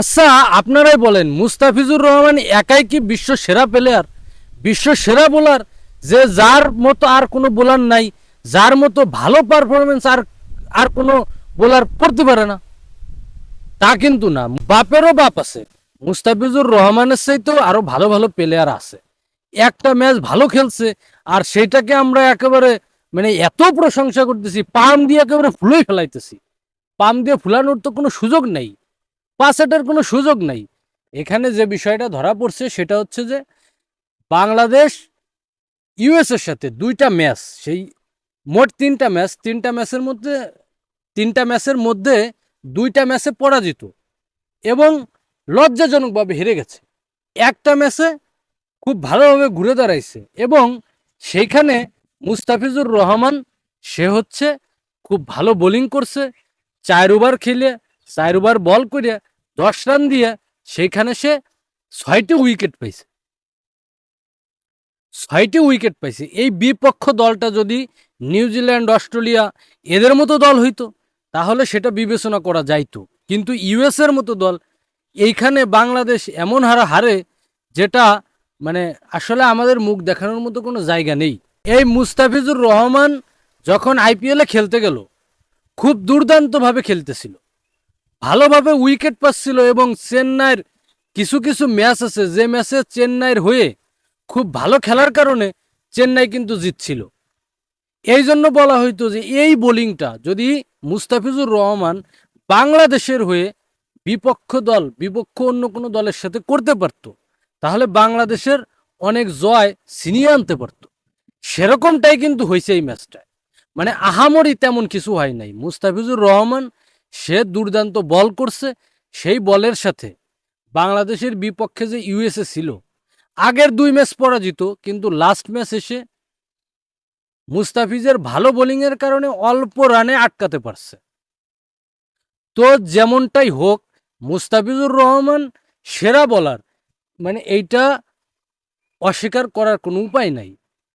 আচ্ছা আপনারাই বলেন, মুস্তাফিজুর রহমান একাই কি বিশ্ব সেরা প্লেয়ার বিশ্ব সেরা বোলার যে যার মতো আর কোনো বোলার নাই, যার মতো ভালো পারফরমেন্স আর আর কোনো বোলার করতে পারে না। তা কিন্তু না, বাপেরও বাপ আছে। মুস্তাফিজুর রহমানের চাইতেও আরও ভালো ভালো প্লেয়ার আছে। একটা ম্যাচ ভালো খেলছে, আর সেটাকে আমরা একেবারে মানে এত প্রশংসা করতেছি, পাম দিয়ে একেবারে ফুলোই ফেলাইতেছি। পাম দিয়ে ফুলানোর তো কোনো সুযোগ নেই। পাসেটের কোনো সুযোগ নাই। এখানে যে বিষয়টা ধরা পড়ছে সেটা হচ্ছে যে বাংলাদেশ ইউএস এর সাথে দুইটা ম্যাচ, সেই মোট তিনটা ম্যাচ, তিনটা ম্যাচের মধ্যে, তিনটা ম্যাচের মধ্যে দুইটা ম্যাচে পরাজিত এবং লজ্জাজনকভাবে হেরে গেছে। একটা ম্যাচে খুব ভালোভাবে ঘুরে দাঁড়াইছে এবং সেইখানে মুস্তাফিজুর রহমান, সে হচ্ছে খুব ভালো বোলিং করছে, চার ওভার খেলে চার ওভার বল করে দশ রান দিয়ে সেইখানে সে ছয়টি উইকেট পাইছে। ছয়টি উইকেট পাইছে। এই বিপক্ষ দলটা যদি নিউজিল্যান্ড অস্ট্রেলিয়া এদের মতো দল হইতো, তাহলে সেটা বিবেচনা করা যাইতো। কিন্তু ইউএস এর মতো দল, এইখানে বাংলাদেশ এমন হারা হারে যেটা মানে আসলে আমাদের মুখ দেখানোর মতো কোনো জায়গা নেই। এই মুস্তাফিজুর রহমান যখন আইপিএলে খেলতে গেল, খুব দুর্দান্তভাবে খেলতেছিল। ভালোভাবে উইকেট পাচ্ছিল এবং চেন্নাইয়ের কিছু কিছু ম্যাচ আছে, যে ম্যাচে চেন্নাইয়ের হয়ে খুব ভালো খেলার কারণে চেন্নাই কিন্তু জিতছিল। এই জন্য বলা হইতো যে এই বোলিংটা যদি মুস্তাফিজুর রহমান বাংলাদেশের হয়ে বিপক্ষ দল, বিপক্ষ অন্য কোনো দলের সাথে করতে পারত, তাহলে বাংলাদেশের অনেক জয় ছিনিয়ে আনতে পারত। সেরকমটাই কিন্তু হয়েছে এই ম্যাচটায়। মানে আহামরি তেমন কিছু হয় নাই। মুস্তাফিজুর রহমান সে দুর্দান্ত বল করছে সেই বলের সাথে। বাংলাদেশের বিপক্ষে যে ইউএসএ ছিল, আগের দুই ম্যাচ পরাজিত, কিন্তু লাস্ট ম্যাচ এসে মুস্তাফিজের ভালো বোলিংয়ের কারণে অল্প রানে আটকাতে পারছে। তো যেমনটাই হোক, মুস্তাফিজুর রহমান সেরা বলার মানে এইটা অস্বীকার করার কোনো উপায় নাই।